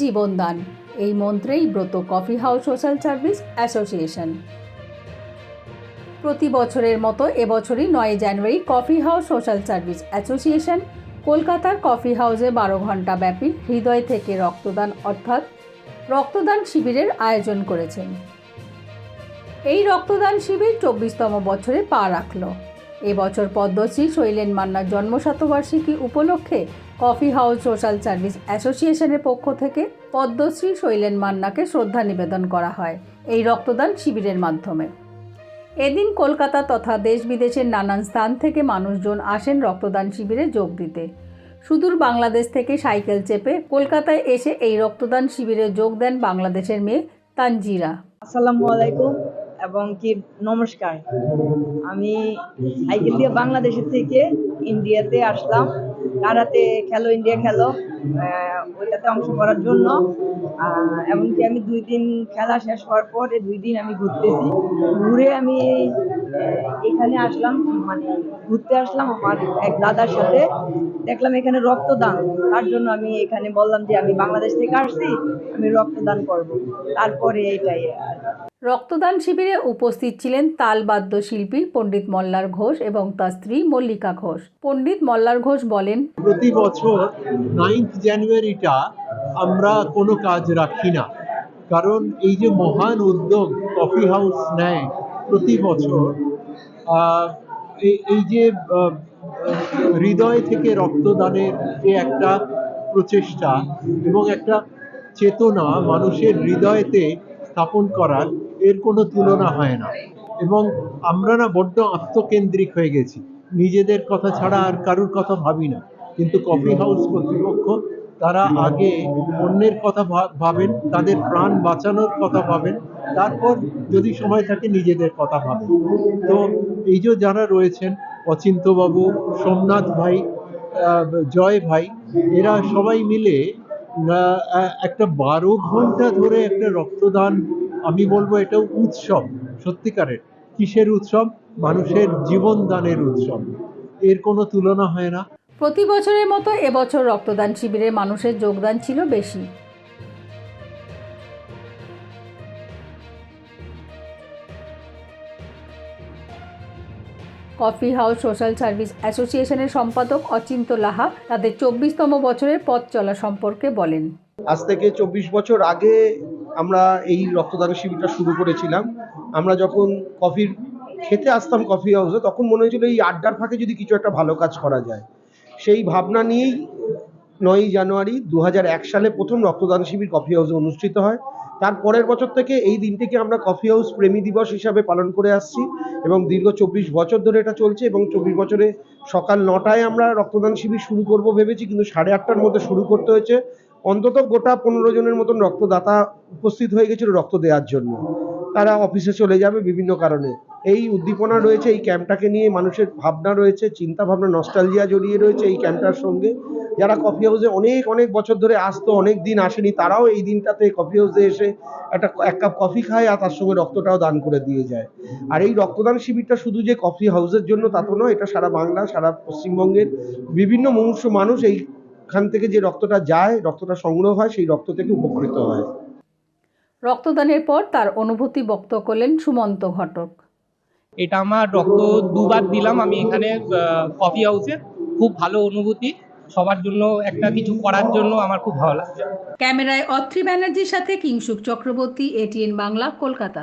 জীবনদান। এই মন্ত্রেই ব্রত coffee house social service association. প্রতি বছরের মতো এবছরই নয় January coffee house social service association, কলকাতার কফি হাউসে বারো ঘণ্টা ব্যাপী হৃদয় থেকে রক্তদান অর্থাৎ রক্তদান শিবিরের আয়োজন করেছেন। এই রক্তদান শিবির চব্বিশতম বছরে পা রাখল। এবছর পদ্মশ্রী শৈলেন মান্নার জন্মশতবার্ষিকী উপলক্ষে কফি হাউস সোশ্যাল সার্ভিস অ্যাসোসিয়েশনের পক্ষ থেকে পদ্মশ্রী শৈলেন মান্নাকে শ্রদ্ধা নিবেদন করা হয় এই রক্তদান শিবিরের মাধ্যমে। এদিন কলকাতা তথা দেশ বিদেশের নানান স্থান থেকে মানুষজন আসেন রক্তদান শিবিরে যোগ দিতে। সুদূর বাংলাদেশ থেকে সাইকেল চেপে কলকাতায় এসে এই রক্তদান শিবিরে যোগ দেন বাংলাদেশের মেয়ে তানজিরা। আসসালামু আলাইকুম। এবং কি নমস্কার। আমি সাইকেল দিয়ে বাংলাদেশের থেকে ইন্ডিয়াতে আসলাম। কারাতে খেলো, ইন্ডিয়া খেলো ওইটাতে অংশ করার জন্য। এমনকি আমি দুই দিন খেলা শেষ হওয়ার পরে দুই দিন আমি ঘুরতেছি। ঘুরে আমি এখানে আসলাম মানে ঘুরতে আসলাম আমার এক দাদার সাথে। দেখলাম এখানে রক্তদান। তার জন্য আমি এখানে বললাম যে আমি বাংলাদেশ থেকে আসছি, আমি রক্তদান করব। তারপরে এটাই রক্তদান শিবিরে উপস্থিত ছিলেন তালবাদ্য শিল্পী পণ্ডিত মল্লার ঘোষ এবং তার স্ত্রী মল্লিকা ঘোষ। পণ্ডিত মল্লার ঘোষ বলেন, প্রতি বছর নাইন্থ জানুয়ারিটা আমরা কোনো কাজ রাখি না। কারণ এই যে মহান উদ্যোগ কফি হাউস নেয় প্রতি বছর এই যে হৃদয় থেকে রক্তদানের যে একটা প্রচেষ্টা এবং একটা চেতনা মানুষের হৃদয়তে স্থাপন করার এর কোনো তুলনা হয় না। এবং আমরা না বড্ড আত্মকেন্দ্রিক হয়ে গেছি। নিজেদের কথা ছাড়া আর কারুর কথা ভাবি না। কিন্তু কফি হাউস কর্তৃপক্ষ তারা আগে অন্যের কথা ভাবেন, তাদের প্রাণ বাঁচানোর কথা ভাবেন, তারপর যদি সময় থাকে নিজেদের কথা ভাবেন। তো এই যে যারা রয়েছেন অচিন্তবাবু সোমনাথ ভাই জয় ভাই, এরা সবাই মিলে একটা বারো ঘণ্টা ধরে একটা রক্তদান আমি বলব এটা উৎসব সত্যিকারের। কিসের উৎসব? মানুষের জীবন দানের উৎসব। এর কোনো তুলনা হয় না। প্রতি বছরের মতো এবছর রক্তদান শিবিরে মানুষের যোগদান ছিল বেশি। কফি হাউস সোশ্যাল সার্ভিস অ্যাসোসিয়েশনের সম্পাদক অচিন্ত লাহা তাদের চব্বিশতম বছরের পথ চলা সম্পর্কে বলেন। আজ থেকে চব্বিশ বছর আগে আমরা এই রক্তদান শিবিরটা শুরু করেছিলাম। আমরা যখন কফির খেতে আসতাম কফি হাউসে, তখন মনে হয়েছিল এই আড্ডার ফাঁকে যদি কিছু একটা ভালো কাজ করা যায়। সেই ভাবনা নিয়েই নয়ই জানুয়ারি দু হাজার এক সালে প্রথম রক্তদান শিবির কফি হাউসে অনুষ্ঠিত হয়। তার পরের বছর থেকে এই দিনটিকে আমরা কফি হাউস প্রেমী দিবস হিসাবে পালন করে আসছি এবং দীর্ঘ চব্বিশ বছর ধরে এটা চলছে এবং চব্বিশ বছরে সকাল নটায় আমরা রক্তদান শিবির শুরু করব ভেবেছি, কিন্তু সাড়ে আটটার মধ্যে শুরু করতে হয়েছে। অন্তত গোটা পনেরো জনের মতন রক্তদাতা উপস্থিত হয়ে গেছিল রক্ত দেওয়ার জন্য। তারা অফিসে চলে যাবে বিভিন্ন কারণে। এই উদ্দীপনা রয়েছে, এই ক্যাম্পটাকে নিয়ে মানুষের ভাবনা রয়েছে চিন্তা ভাবনা নস্টালজিয়া জড়িয়ে রয়েছে এই ক্যাম্পটার সঙ্গে। যারা কফি হাউসে অনেক অনেক বছর ধরে আসতো, অনেক দিন আসেনি, তারাও এই দিনটাতে কফি হাউসে এসে একটা, এক কাপ কফি খায় আর তার সঙ্গে রক্তটাও দান করে দিয়ে যায়। আর এই রক্তদান শিবিরটা শুধু যে কফি হাউসের জন্য তা তো নয়, এটা সারা বাংলা, সারা পশ্চিমবঙ্গের বিভিন্ন মুমূর্ষ মানুষ এইখান থেকে যে রক্তটা যায় রক্তটা সংগ্রহ হয় সেই রক্ত থেকে উপকৃত হয়। রক্তদানের পর তার অনুভূতি ব্যক্ত করলেন সুমন্ত ঘটক। এটা আমার রক্ত দুবার দিলাম আমি এখানে কফি হাউসে খুব ভালো অনুভূতি। সবার জন্য একটা কিছু করার জন্য আমার খুব ভালো লাগছে। ক্যামেরায় অত্রি ব্যানার্জির সাথে কিংসুক চক্রবর্তী এটিএন বাংলা কলকাতা।